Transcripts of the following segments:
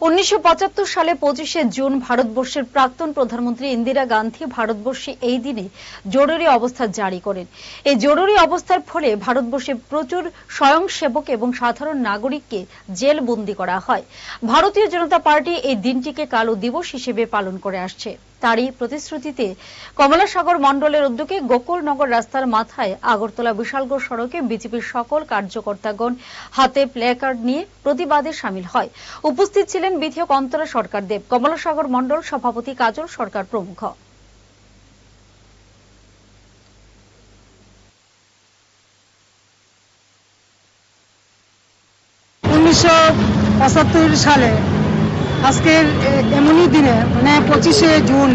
উনিশশো পঁচাত্তর সালে পঁচিশে জুন ভারতবর্ষের প্রাক্তন প্রধানমন্ত্রী ইন্দিরা গান্ধী ভারতবর্ষে এই দিনে জরুরি অবস্থা জারি করেন। এই জরুরি অবস্থার ফলে ভারতবর্ষে প্রচুর স্বয়ংসেবক এবং সাধারণ নাগরিককে জেল জেলবন্দি করা হয়। ভারতীয় জনতা পার্টি এই দিনটিকে কালো দিবস হিসেবে পালন করে আসছে। তারই প্রতিশ্রুতিতে কমলাসাগর মণ্ডলের উদ্যোগে গোকুলনগর রাস্তার মাথায় আগরতলা বিশালগড় সড়কে বিজেপির সকল কার্যকর্তাগণ হাতে প্লেকার্ড নিয়ে প্রতিবাদে সামিল হয়। উপস্থিত ছিলেন বিধায়ক অন্তরা সরকার দেব কমলাসাগর মণ্ডল সভাপতি কাজল সরকার প্রমুখ। উনিশশো পঁচাত্তর সালে আজকের এমনই দিনে মানে পঁচিশে জুন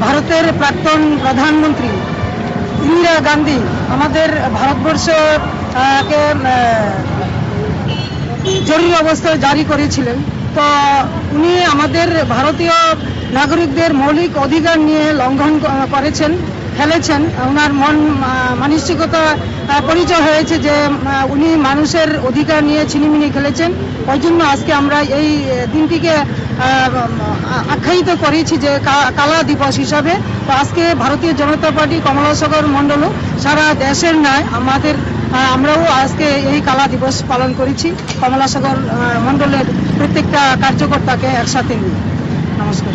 ভারতের প্রাক্তন প্রধানমন্ত্রী ইন্দিরা গান্ধী আমাদের ভারতবর্ষ আহ, কে জরুরি অবস্থা জারি করেছিলেন। তো উনি আমাদের ভারতীয় নাগরিকদের মৌলিক অধিকার নিয়ে লঙ্ঘন করেছেন। ফেলেছেন। ওনার মন মানসিকতা পরিচয় হয়েছে যে উনি মানুষের অধিকার নিয়ে ছিনিমিনি খেলেছেন। ওই জন্য আজকে আমরা এই দিনটিকে আখ্যায়িত করেছি যে কালা দিবস হিসাবে। তো আজকে ভারতীয় জনতা পার্টি কমলাসাগর মণ্ডলও সারা দেশের নয় আমাদের আমরাও আজকে এই কালা দিবস পালন করেছি। কমলাসাগর মণ্ডলের প্রত্যেকটা কার্যকর্তাকে একসাথে নিয়ে। নমস্কার।